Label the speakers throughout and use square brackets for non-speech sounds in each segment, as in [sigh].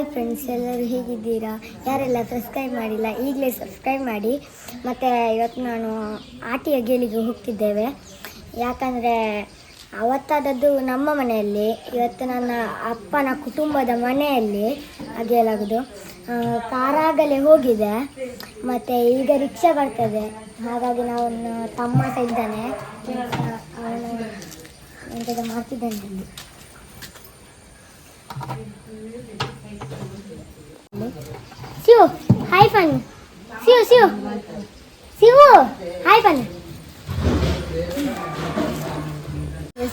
Speaker 1: Hi friends ಎಲ್ಲರೂ ಹೇಗಿದ್ದೀರಾ? ಯಾರೆಲ್ಲ ಸಬ್ಸ್ಕ್ರೈಬ್ ಮಾಡಿಲ್ಲ, ಈಗಲೇ ಸಬ್ಸ್ಕ್ರೈಬ್ ಮಾಡಿ. ಮತ್ತು ಇವತ್ತು ನಾನು ಆಟಿಯ ಗೇಲಿಗೆ ಹೋಗ್ತಿದ್ದೇವೆ. ಯಾಕಂದರೆ ಅವತ್ತಾದದ್ದು ನಮ್ಮ ಮನೆಯಲ್ಲಿ, ಇವತ್ತು ನನ್ನ ಅಪ್ಪನ ಕುಟುಂಬದ ಮನೆಯಲ್ಲಿ ಅಗೇಲಾಗೋದು ಕಾರಾಗಲೇ ಹೋಗಿದೆ. ಮತ್ತು ಈಗ ರಿಕ್ಷಾ ಬರ್ತದೆ. ಹಾಗಾಗಿ ನಾವು ತಮ್ಮ ಇದ್ದಾನೆ ಅವನು ಎಂಥದ್ದು ಮಾಡ್ತಿದ್ದಾನೆ. Shivu hi fun Shivu Shivu. Shivu hi fun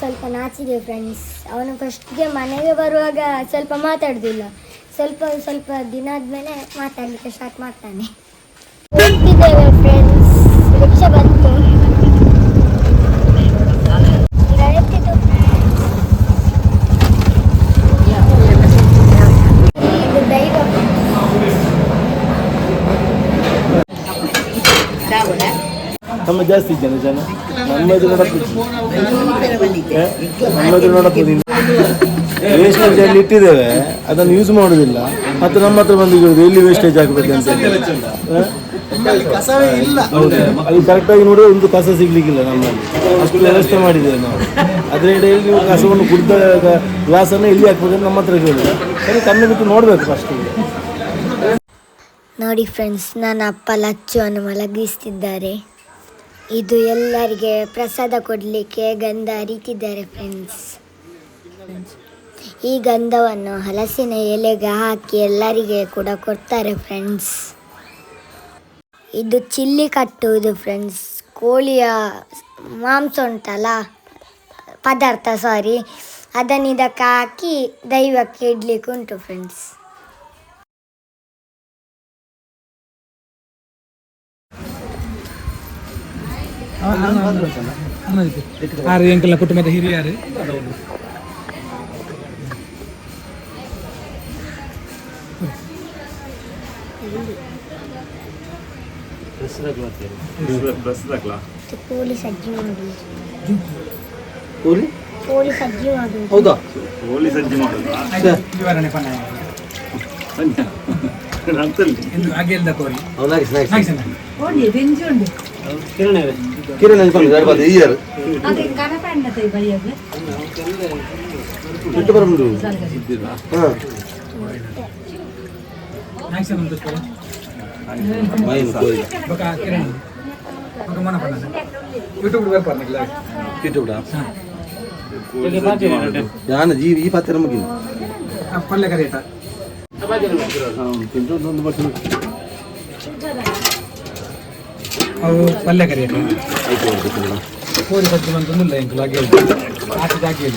Speaker 1: ಸ್ವಲ್ಪ ನಾಚಿದೆ ಫ್ರೆಂಡ್ಸ್ ಅವನು ಫಸ್ಟ್ಗೆ ಮನೆಗೆ ಬರುವಾಗ ಸ್ವಲ್ಪ ಮಾತಾಡುದಿಲ್ಲ. ಸ್ವಲ್ಪ ಸ್ವಲ್ಪ ದಿನ ಆದ್ಮೇಲೆ ಮಾತಾಡಲಿಕ್ಕೆ ಸ್ಟಾರ್ಟ್ ಮಾಡ್ತಾನೆ ಹೋಗ್ತಿದ್ದೇವೆ ಫ್ರೆಂಡ್ಸ್ ರಿಕ್ಷಾ ಬಂತು ಈಗ ಎತ್ತಿತು ಇದು ದೈವ
Speaker 2: ನಮ್ಮ ಜಾಸ್ತಿ ಜನ ಜನ. ನಮ್ಮದು ನಮ್ಮದು ನೋಡಬಹುದು ವೇಸ್ಟೇಜ್ ಅಲ್ಲಿ ಇಟ್ಟಿದ್ದೇವೆ. ಅದನ್ನು ಯೂಸ್ ಮಾಡುದಿಲ್ಲ ಮತ್ತೆ ನಮ್ಮ ಹತ್ರ ಬಂದು ಕೇಳುದು ಎಲ್ಲಿ ವೇಸ್ಟೇಜ್ ಹಾಕಬೇಕು ಅಂತ. ಅದು ಕರೆಕ್ಟಾಗಿ ನೋಡಿದ್ರೆ ಒಂದು ಕಸ ಸಿಗ್ಲಿಕ್ಕಿಲ್ಲ ನಮ್ಮಲ್ಲಿ. ಅಷ್ಟು ವ್ಯವಸ್ಥೆ ಮಾಡಿದ್ದೇವೆ ನಾವು. ಅದ್ರ ಇಡೆಯಲ್ಲಿ ನೀವು ಕಸವನ್ನು ಕುಡಿದ ಗ್ಲಾಸನ್ನು ಎಲ್ಲಿ ಹಾಕ್ಬೇಕಂತ ನಮ್ಮ ಹತ್ರ ಕೇಳಿದ್ರೆ. ಸರಿ ಕಣ್ಣು ಬಿಟ್ಟು ನೋಡ್ಬೇಕು ಫಸ್ಟ್
Speaker 1: ನೋಡಿ ಫ್ರೆಂಡ್ಸ್ ನನ್ನ ಅಪ್ಪ ಲಚ್ಚುವನ್ನು ಮಲಗಿಸ್ತಿದ್ದಾರೆ ಇದು ಎಲ್ಲರಿಗೆ ಪ್ರಸಾದ ಕೊಡಲಿಕ್ಕೆ ಗಂಧ ಅರಿತಿದ್ದಾರೆ ಫ್ರೆಂಡ್ಸ್ ಈ ಗಂಧವನ್ನು ಹಲಸಿನ ಎಲೆಗೆ ಹಾಕಿ ಎಲ್ಲರಿಗೆ ಕೂಡ ಕೊಡ್ತಾರೆ ಫ್ರೆಂಡ್ಸ್ ಇದು ಚಿಲ್ಲಿ ಕಟ್ಟುವುದು ಫ್ರೆಂಡ್ಸ್ ಕೋಳಿಯ ಮಾಂಸ ಉಂಟಲ್ಲ, ಪದಾರ್ಥ ಸಾರಿ ಅದನ್ನು ಇದಕ್ಕೆ ಹಾಕಿ ದೈವಕ್ಕೆ ಇಡ್ಲಿಕ್ಕೆ ಉಂಟು ಫ್ರೆಂಡ್ಸ್
Speaker 3: ಆರು ಎಂಕಲ್ನ ಕುಟುಂಬದ ಹಿರಿಯರು
Speaker 1: ಇದು ಕೋಳಿ ಸಜ್ಜಿ ಮಾಡುವುದು
Speaker 2: ಕೂಲಿ
Speaker 1: ಕೋಳಿ ಸಜ್ಜಿ ಮಾಡುವುದು
Speaker 2: ಹೌದಾ
Speaker 4: ಹೋಳಿ ಸಜ್ಜಿ ಮಾಡೋದು
Speaker 3: ವಿವರಣೆ ಪಣ ಎಂದು ಅಗೆಲ್ದ ಕೋರಿ
Speaker 2: ಹೌದಾಗಿ
Speaker 3: ಹಾಗೆ ಸಣ್ಣ.
Speaker 2: ಕಿರಣ್ ಅನ್ಕೊಂಡು ಗರ್ಭದ ಇಯರ್ ಬಿಟ್ಟು ಬರಬಹುದು ಹಾಂ
Speaker 3: ಹಾಗೆ ಸಣ್ಣ ಒಂದು ಕೋರಿ.
Speaker 2: ಮೈನ್ ಕೋಳಿ
Speaker 3: ಬೊಕ ಕಿರಣ್ ಬೊಕ ಮನ ಪಣ ಯೂಟ್ಯೂಬ್ ಬರ್ಪಾರ್ನಿಲ್ಲ
Speaker 2: ಕಿಟ್ಟು ಯಾನ ಜೀ ಈ ಪಾತ್ರೆ ನಮಗೆ
Speaker 3: ಪಲ್ಯ ಕರಿಯಟ
Speaker 2: ತಿಂದು ಒಂದು ಬಟ್ಟೆ
Speaker 3: ಅವು ಪಲ್ಯ ಕರಿಯಟ
Speaker 2: ಆಯ್ತು ಅವ್ರದ್ದು
Speaker 3: ಕೋರಿ ಸಜ್ಜಿ ಎಂಕಲ್ ಅಗೆಲ್ ಆಟಿದ ಅಗೆಲ್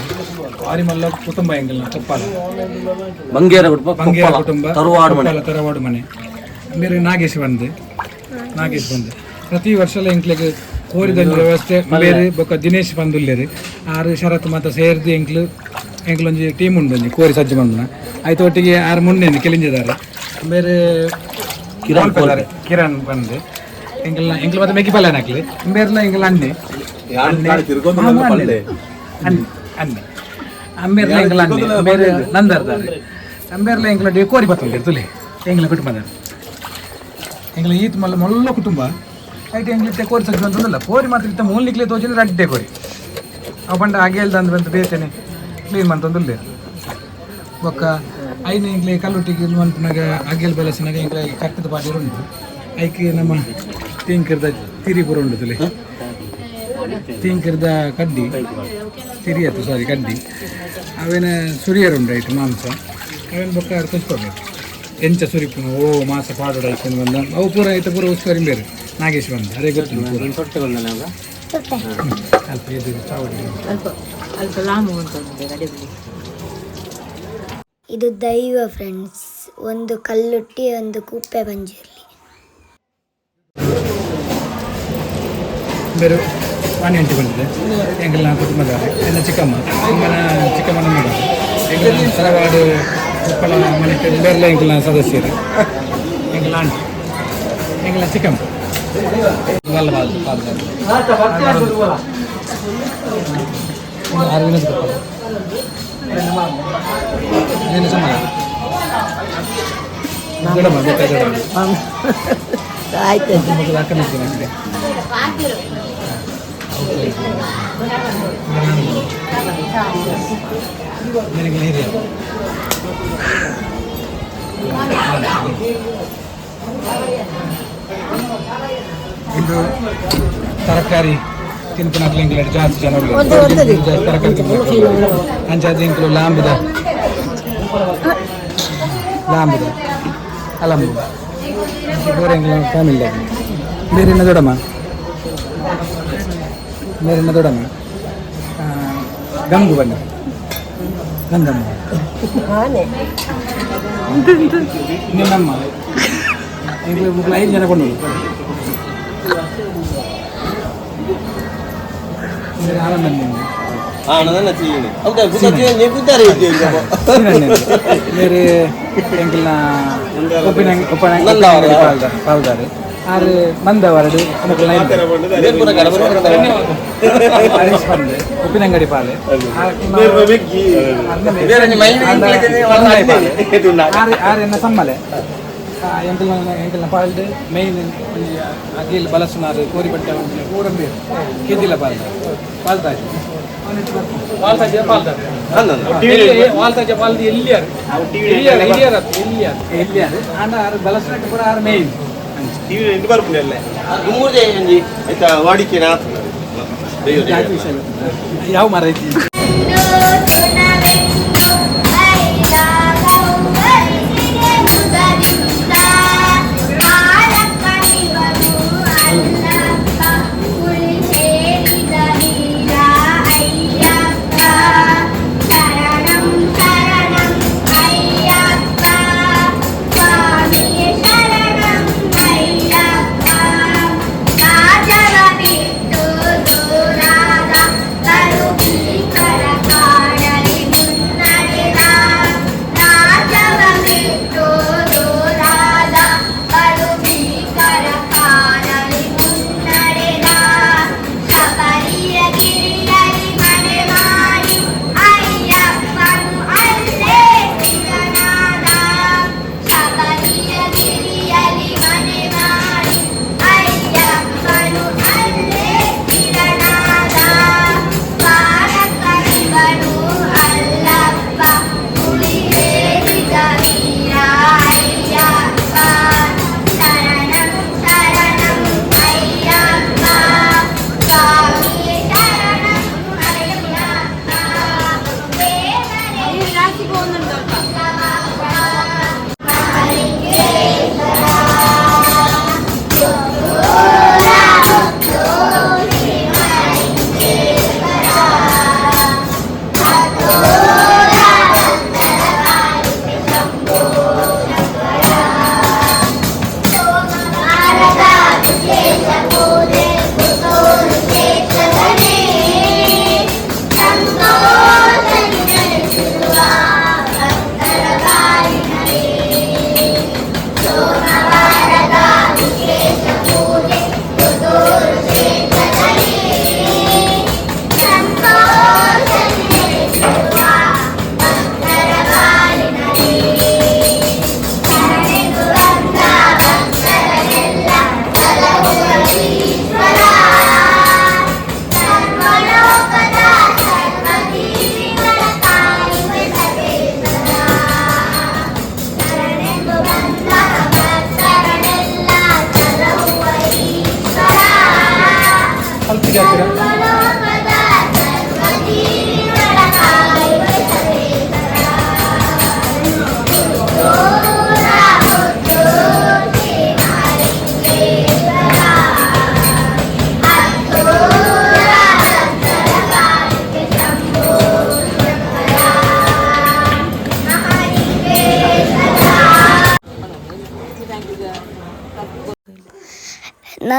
Speaker 3: ಆರಿ ಮಲ್ಲ ಕುಟುಂಬ ಎಂಕಲ್ನ ಕೊಪ್ಪಾಲ
Speaker 2: ಬಂಗೇರ ಕುಟುಂಬ
Speaker 3: ಬಂಗೇರ ಕುಟುಂಬ
Speaker 2: ತರುವಾಡು ಮನೆ.
Speaker 3: ತರವಾಡು ಮನೆ. ಬೇರೆ ನಾಗೇಶ್ ಬಂದೆ. ನಾಗೇಶ್ ಬಂದೆ. ಪ್ರತಿ ವರ್ಷ ಎಂಕ್ಲೆಗ್ ಕೋರಿದಲ್ಲಿ ವ್ಯವಸ್ಥೆ ಬೇರೆ ಬೊಕ್ಕ ದಿನೇಶ್ ಬಂದುಲ್ಲೇರಿ ಆರು ಶರತ್ ಮಾತ ಸೇರ್ದೆ ಎಂಕ್ಲು ಎಂಕ್ಲೊಂಜಿ ಟೀಮ್ ಉಂಡು ಒಂಜಿ ಕೋರಿ ಸಜ್ಜಿ ಬಂದುನ. ಆಯ್ತು ಒಟ್ಟಿಗೆ ಆರು ಮುನ್ನೆ ಕೆಲಿಂಜಿದ್ದಾರೆ ಬೇರೆ
Speaker 2: ಕಿರಣ್
Speaker 3: ಕಿರಣ್ ಕಿರಣ್ ಬಂದು. ಎಂಕಲ್ನ ಎಂಕ್ಲು ಮತ್ತೆ ಮೆಕ್ಕಿ ಪಲ್ಯ ಹಾಕ್ಲಿ? ಬೇರೆಲ್ಲ ಎಂಕಲ್ ಅನ್ನೆ ಅನ್ನೆ ಅನ್ನೆ ಅಂಬೇರ್ಲ ಎಂಕಲ್ ಅನ್ನೆ ಬೇರೆ ನಂದರ್ದಾರೆ. ಅಂಬೇರ್ಲ ಎಂಕಲ ಕೋರಿ ಬತ್ತಂದಿರು ತುಲೆ. ಎಂಗ್ಲ ಕುಟುಂಬದ ಎಂಗ್ಲ ಈತ್ ಮಲ್ಲ ಮೊಲ್ಲ ಕುಟುಂಬ. ಐಟ್ ಎಂಗ್ಲಿತ್ತೆ ಕೋರಿ ಸಜ್ಜು ಅಂತಂದಲ್ಲ ಕೋರಿ ಮಾತ್ರ ಇತ್ತ ಮೂಲಿಕ್ಲೆ ತೋಚಿದ್ರೆ ಅಡ್ಡೆ ಕೋರಿ. ಅವ ಪಂಡ ಹಾಗೆ ಹೇಳ್ದ ಅಂದ್ರೆ ಬಂತು ಬೇತೇನೆ ಕ್ಲೀನ್ ಮಾಡ್ತಂದಿಲ್ಲ ಬೊಕ್ಕ ಐದು ಎಂಗ್ಲೆ ಕಲ್ಲುಟ್ಟಿಗೆ ಮಂತ್ನಾಗ ಅಗೆಲ್ ಬೆಲಸಿನಾಗ ಎಂಗ್ಲ ಕಟ್ಟದ ಪಾಡಿ ಉಂಟು. ಐಕೆ ನಮ್ಮ ತಿಂಕಿರ್ದ ತಿರಿ ಪೂರ ಉಂಟು ತುಲೆ ತಿಂಕಿರ್ದ ಕಡ್ಡಿ. ತಿರಿ ಆಯ್ತು ಸಾರಿ ಕಡ್ಡಿ. ಅವೇನ ಸುರಿಯರುಂಡು ಐಟು ಮಾಂಸ. ಅವೇನು ಬೊಕ್ಕ ತುಚ್ಕೊಬೇಕು ಎಂಚ ಸುರಿಪು ಓ ಮಾಸ ಪಾಡೋಡ ಐಕೊಂಡು ಬಂದ. ಅವು ಪೂರ ಐತೆ ಪೂರ ಉಸ್ಕರಿ ಬೇರೆ. ನಾಗೇಶ್ ಬಂದ ಅದೇ ಗೊತ್ತು ಪೂರ.
Speaker 1: ಸುತ್ತೆ
Speaker 3: ಹ್ಮ್. ಅಲ್ಪ
Speaker 1: ಇದು ದೈವ ಫ್ರೆಂಡ್ಸ್ ಒಂದು ಕಲ್ಲುಟ್ಟಿ ಒಂದು ಕುಪ್ಪೆ ಬಂಜಿರಲಿ.
Speaker 3: ಬೇರೆ ವಾಣಿ ಅಂಟಿ ಬಂದಿದೆ ಎಂಗಲ್ ನಾ ಕುಟುಂಬದ ಎಲ್ಲ ಚಿಕ್ಕಮ್ಮ ಅಮ್ಮನ ಚಿಕ್ಕಮ್ಮನ ಮಗ ಎಂಗಲ್ ತರವಾಡು ಉಪ್ಪಳ ಮನೆ ಬೇರೆಲ್ಲ ಎಂಗಲ್ನ ಸದಸ್ಯರು ಎಂಗಲ್ ಆಂಟಿ ಎಂಗಲ ಚಿಕ್ಕಮ್ಮ ವಲ್ಲ ಬಾಲ್ ಪಾಲ್ದಾರ ಆರು ದಿನದ ಏನು ಸಮಾನ
Speaker 1: ದೊಡ್ಡಮ್ಮ ಬೇಕಾದ್ರೆ ದೊಡ್ಡಮ್ಮ
Speaker 3: ಆಯ್ತು
Speaker 1: ಮಕ್ಕಳು ಅಕ್ಕನ ಇದು ತರಕಾರಿ ತಿನ್ಪುನಕ್ಲು ಇಂಗ್ಲೆಂಡ್ ಜಾಸ್ತಿ ಜನ ಉಳ್ಳದು. ಜಾಸ್ತಿ ತರಕಾರಿ ತಿನ್ಪುನಕ್ಲು ಅಂಚಾದ ಇಂಕ್ಲು ಲಾಂಬುದ ಲಾಂಬುದ ಅಲಂಬು ಬೇರೆ ಫ್ಯಾಮಿಲಿ ಬೇರೆನ ದೊಡ್ಡಮ್ಮ ಬೇರೆನ ದೊಡ್ಡಮ್ಮ വരുന്ന തുടങ്ങി. ഗംഗു വന്നു ഗംഗമ്മ. നിന്നമ്മ. ലൈൻ ഞാൻ കൊണ്ടുപോയി మీరు ఎంకిల్ పాల్గారు ನಿಮ್ಗೆ ಬೇರೆ ಎಂಕಲ್ನ ಉಪ್ಪಿನ ಉಪ್ಪಿನ ಪಾಲ್ದಾರೆ ಆರು ಮಂದವರಡು ಉಪ್ಪಿನಂಗಡಿ ಪಾಲೆ ಆರು ಎನ್ನ ಸಮ್ಮಲೆ ಎಂಕಲ್ನ ಎಂಕಲ್ನ ಪಾಲ್ಡ್ ಮೇಯ್ನ್ ಅಗಿಲ್ ಬಲಸುನಾರು ಕೋರಿ ಬಟ್ಟೆ ಊರಂಬಿ ಕೆದಿಲ ಪಾಲ್ದ ಪಾಲ್ತಾಜಿ ಪಾಲ್ತಾಜಿ ಪಾಲ್ತಾರೆ ವಾಲ್ತಾಜ ಪಾಲ್ದು ಎಲ್ಲಿಯಾರು ಎಲ್ಲಿಯಾರು ಎಲ್ಲಿಯಾರು ಎಲ್ಲಿಯಾರು ಎಲ್ಲಿಯಾರು ಆಂಡ ಆರು ಬಲಸುನಾಟ ಪೂರ ಆರು ಯಾವ ಮರ [laughs]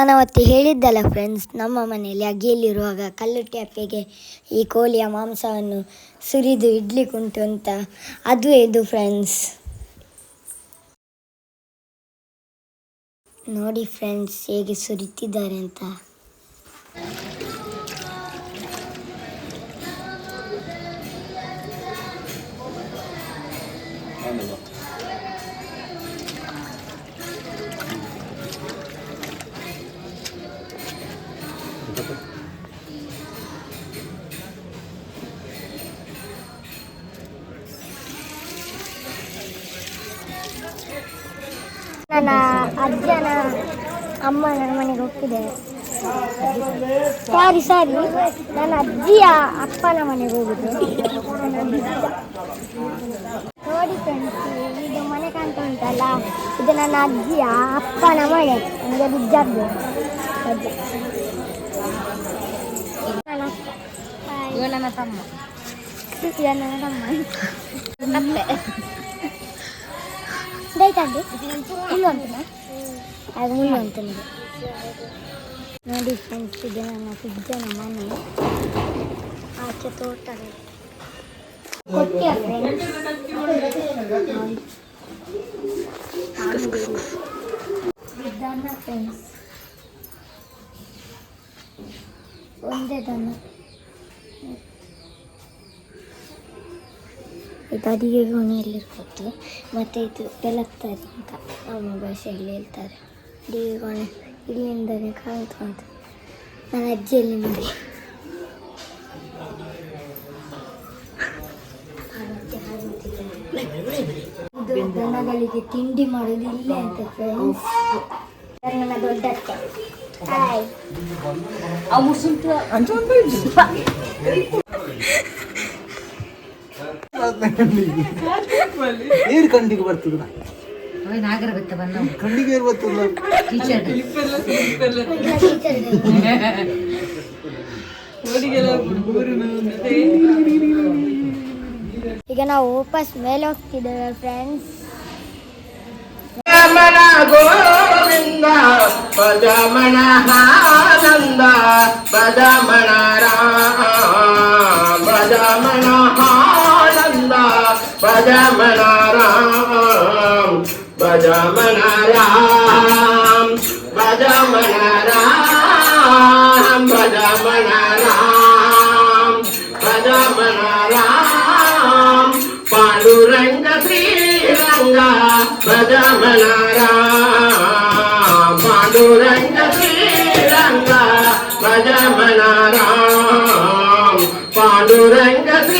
Speaker 5: ನಾನು ಅವತ್ತು ಹೇಳಿದ್ದಲ್ಲ ಫ್ರೆಂಡ್ಸ್ ನಮ್ಮ ಮನೆಯಲ್ಲಿ ಅಗಿಯಲ್ಲಿರುವಾಗ ಕಲ್ಲು ಟ್ಯಾಪಿಗೆ ಈ ಕೋಳಿಯ ಮಾಂಸವನ್ನು ಸುರಿದು ಇಡ್ಲಿಕ್ಕುಂಟು ಅಂತ. ಅದು ಇದು ಫ್ರೆಂಡ್ಸ್ ನೋಡಿ ಫ್ರೆಂಡ್ಸ್ ಹೇಗೆ ಸುರಿತಿದ್ದಾರೆ ಅಂತ.
Speaker 1: ನನ್ನ ಅಜ್ಜನ ಅಮ್ಮನ ಮನೆಗೆ ಹೋಗ್ತಿದ್ದೇವೆ ಸಾರಿ ಸಾರಿ ನನ್ನ ಅಜ್ಜಿಯ ಅಪ್ಪನ ಮನೆಗೆ ಹೋಗುದು ನನ್ನ ಅಜ್ಜ. ನೋಡಿ ಫ್ರೆಂಡ್ಸ್ ಇದು ಮನೆ ಕಾಣ್ತಾ ಉಂಟಲ್ಲ ಇದು ನನ್ನ ಅಜ್ಜಿಯ ಅಪ್ಪನ ಮನೆ ನನಗೆ ಬಿದ್ದದ್ದು ಅಜ್ಜ ನನ್ನ
Speaker 6: ಇವ ನನ್ನ ತಮ್ಮ
Speaker 1: ಇದು ನನ್ನ ತಮ್ಮ ದಯತಂಡಿ ಇಲ್ಲಿ ಉಂಟು ಅದು ಮುಂದೆ ಉಂಟು ನಿಮಗೆ ನೋಡಿ ಫ್ರೆಂಡ್ಸ್ ಇದು ನನ್ನ ಸಿಜ್ಜನ ಮನೆ ಆಚೆ ತೋಟ ಕೊಟ್ಟಿಯ ದನ ಫ್ರೆಂಡ್ಸ್ ಒಂದೇ ದನ ಇದು ಅಡಿಗೆ ಕೋಣೆಯಲ್ಲಿರ್ಬೋದು ಮತ್ತು ಇದು ಬೆಳಗ್ತಾರೆ ಅಂತ ನಮ್ಮ ಭಾಷೆಯಲ್ಲಿ ಹೇಳ್ತಾರೆ. ಅಡಿಗೆ ಕೋಣೆ ಇಲ್ಲಿಂದಲೇ ಕಾಣ್ತು ಅಂತ ನನ್ನ ಅಜ್ಜಿಯಲ್ಲಿ ನೋಡಿ. ದನಗಳಿಗೆ ತಿಂಡಿ ಮಾಡೋದು ಇಲ್ಲೇ ಅಂತ ಫ್ರೆಂಡ್ಸ್ ನನ್ನ ದೊಡ್ಡ ಅತ್ತೆ? ಹಾಯ್ [laughs]
Speaker 2: ನೀರು ಕಂಡಿಗೆ ಬರ್ತದ
Speaker 6: ನಾಗರ ಬೆತ್ತ ಬಂದ
Speaker 2: ಕಂಡಿಗೆ ಏರ್ ಬರ್ತದ
Speaker 1: ಈಗ ನಾವು ವಾಪಸ್ ಮೇಲೆ ಹೋಗ್ತಿದ್ದೇವೆ ಫ್ರೆಂಡ್ಸ್
Speaker 7: ಗೋವಿಂದ ಪಜಮಣ ಆನಂದ ಪಜಮಣ ರಾಮ ಆನಂದ
Speaker 8: భజ మనారాం భజ మనారాం భజ మనారాం భజ మనారాం భజ మనారాం పాండురంగ శ్రీరంగ భజ మనారాం
Speaker 1: పాండురంగ శ్రీరంగ భజ మనారాం పాండురంగ శ్రీ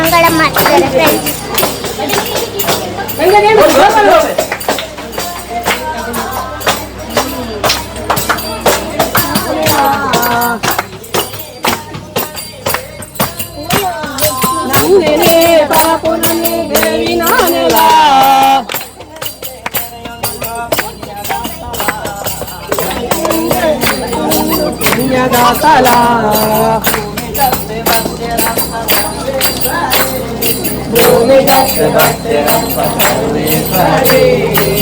Speaker 1: ಮಂಗಳ ಮಾಡ್ತಿದ್ದಾರೆ ಫ್ರೆಂಡ್ಸ್
Speaker 4: ಬಂದ ಕೊಡದೆ ಬರ್ತೇನೆ ಮಾಮಯ್ಯಗೆ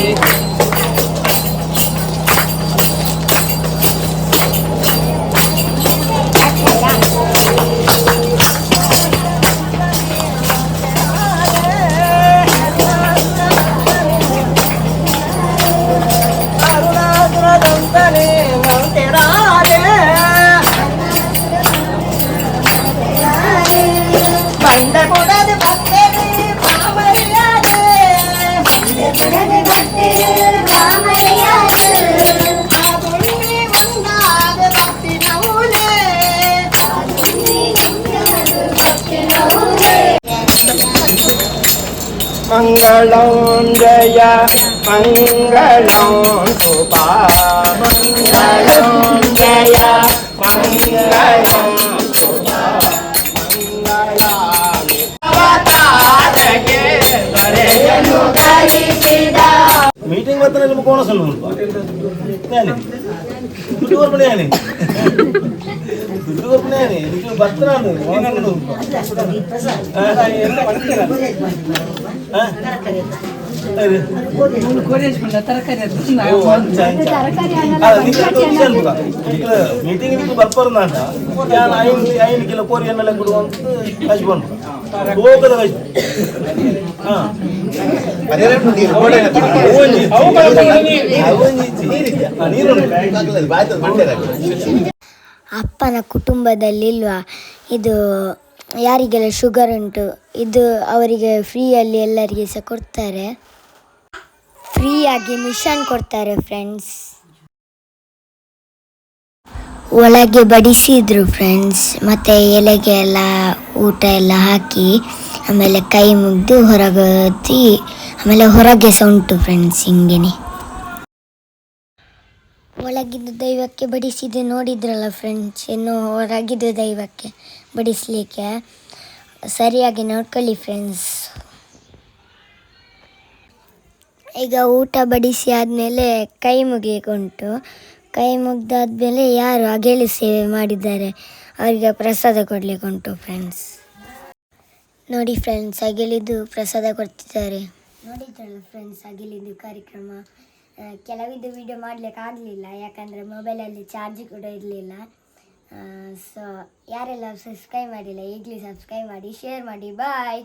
Speaker 7: மங்களம் ஜய மங்களம் சுபா மங்களம் ஜய மங்களம்
Speaker 2: ಮೀಟಿಂಗ್ ಬರ್ತಾನೆ ನಿಮ್ಮ ಕೋಣ ಸ್ವಲ್ಪ ಜ್ಞಾನಿ ದುಡ್ಡು ಬರ್ಪಣೆ ಯಾನಿ ದುಡ್ಡು ಬರ್ಪಣೆ ಯಾನಿ ಇದಕ್ಕೆ ಬರ್ತಾನೆ ಮೀಟಿಂಗ್ ನಿಮಗೆ ಬರ್ಪಾರ ನಾಟ ಯಾನ್ ಐನ್ ಐನ್ ಕಿಲೋ ಕೋರಿ ಎಣ್ಣೆಲ್ಲ ಕೊಡುವಂತ ಹಚ್ಕೊಂಡು ಹೋಗದ ಹಚ್ ಹಾ
Speaker 1: ಅಪ್ಪನ ಕುಟುಂಬದಲ್ಲಿಲ್ವಾ? ಇದು ಯಾರಿಗೆಲ್ಲ ಶುಗರ್ ಉಂಟು, ಇದು ಅವರಿಗೆ ಫ್ರೀಯಲ್ಲಿ ಎಲ್ಲರಿಗೆ ಸಹ ಕೊಡ್ತಾರೆ. ಫ್ರೀಯಾಗಿ ಮಿಷನ್ ಕೊಡ್ತಾರೆ ಫ್ರೆಂಡ್ಸ್ ಒಳಗೆ ಬಡಿಸಿದ್ರು ಫ್ರೆಂಡ್ಸ್ ಮತ್ತೆ ಎಲೆಗೆ ಎಲ್ಲ ಊಟ ಎಲ್ಲ ಹಾಕಿ. ಆಮೇಲೆ ಕೈ ಮುಗಿದು ಹೊರಗೋದಿ ಆಮೇಲೆ ಹೊರಗೆ ಸಹ ಫ್ರೆಂಡ್ಸ್ ಹಿಂಗೇನೆ. ಒಳಗಿದ್ದು ದೈವಕ್ಕೆ ಬಡಿಸಿದೆ ನೋಡಿದ್ರಲ್ಲ ಫ್ರೆಂಡ್ಸ್ ಇನ್ನು ಹೊರಗಿದ್ದು ದೈವಕ್ಕೆ ಬಡಿಸಲಿಕ್ಕೆ. ಸರಿಯಾಗಿ ನೋಡ್ಕೊಳ್ಳಿ ಫ್ರೆಂಡ್ಸ್ ಈಗ ಊಟ ಬಡಿಸಿ ಆದಮೇಲೆ ಕೈ ಮುಗಿಯಕೊಂಟು ಕೈ ಮುಗ್ದಾದ್ಮೇಲೆ ಯಾರು ಅಗೇಲಿ ಸೇವೆ ಮಾಡಿದ್ದಾರೆ, ಅವರಿಗೆ ಪ್ರಸಾದ ಕೊಡಲಿಕ್ಕುಂಟು ಫ್ರೆಂಡ್ಸ್ ನೋಡಿ ಫ್ರೆಂಡ್ಸ್ ಅಗಿಲಿದ್ದು ಪ್ರಸಾದ ಕೊಡ್ತಿದ್ದಾರೆ. ನೋಡಿದ್ರಲ್ಲ ಫ್ರೆಂಡ್ಸ್ ಅಗಿಲಿದ್ದು ಕಾರ್ಯಕ್ರಮ. ಕೆಲವಿದ್ದು ವಿಡಿಯೋ ಮಾಡ್ಲಿಕ್ಕೆ ಆಗಲಿಲ್ಲ, ಯಾಕಂದರೆ ಮೊಬೈಲಲ್ಲಿ ಚಾರ್ಜ್ ಕೂಡ ಇರಲಿಲ್ಲ. ಸೊ ಯಾರೆಲ್ಲ ಸಬ್ಸ್ಕ್ರೈಬ್ ಮಾಡಿಲ್ಲ, ಈಗಲೇ ಸಬ್ಸ್ಕ್ರೈಬ್ ಮಾಡಿ ಶೇರ್ ಮಾಡಿ ಬಾಯ್